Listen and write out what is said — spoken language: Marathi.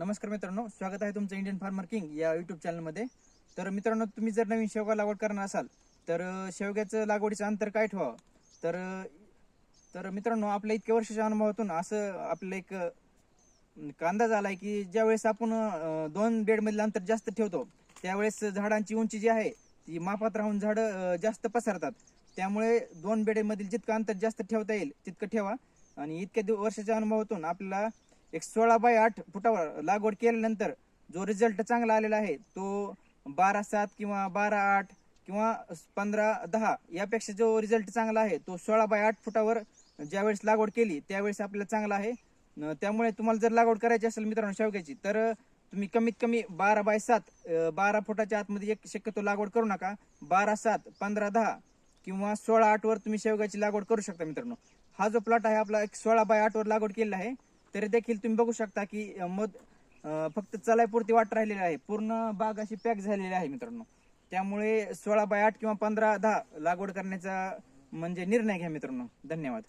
नमस्कार मित्रांनो स्वागत आहे तुमचं इंडियन फार्मर किंग या युट्यूब चॅनलमध्ये तर मित्रांनो तुम्ही जर नवीन शेवगा लागवड करणार असाल तर शेवग्याचं लागवडीचं अंतर काय ठेवावं? तर तर मित्रांनो आपल्या इतक्या वर्षाच्या अनुभवातून असं आपलं एक कांदा झाला आहे की ज्यावेळेस आपण दोन बेडमधलं अंतर जास्त ठेवतो त्यावेळेस झाडांची उंची जी आहे ती मापात राहून झाडं जास्त पसरतात. त्यामुळे दोन बेडेमधील जितकं अंतर जास्त ठेवता येईल तितकं ठेवा. आणि इतक्या दिव- वर्षाच्या अनुभवातून आपल्याला एक सोळा बाय आठ फुटावर लागवड केल्यानंतर जो रिझल्ट चांगला आलेला आहे तो बारा सात किंवा बारा आठ किंवा पंधरा दहा यापेक्षा जो रिझल्ट चांगला आहे तो सोळा बाय आठ फुटावर ज्यावेळेस लागवड केली त्यावेळेस आपल्याला चांगला आहे. त्यामुळे तुम्हाला जर लागवड करायची असेल मित्रांनो शेवग्याची तर तुम्ही कमीत कमी बारा बाय सात बारा फुटाच्या आतमध्ये एक शक्यतो लागवड करू नका. बारा सात पंधरा दहा किंवा सोळा आठवर तुम्ही शेवग्याची लागवड करू शकता मित्रांनो. हा जो प्लॉट आहे आपला एक सोळा बाय आठवर लागवड केलेला आहे. तरी देखील तुम्ही बघू शकता की मध फक्त चलायपुरती वाट राहिलेली आहे. पूर्ण बाग अशी पॅक झालेली आहे मित्रांनो. त्यामुळे सोळा बाय आठ किंवा पंधरा दहा लागवड करण्याचा म्हणजे निर्णय घ्या मित्रांनो. धन्यवाद.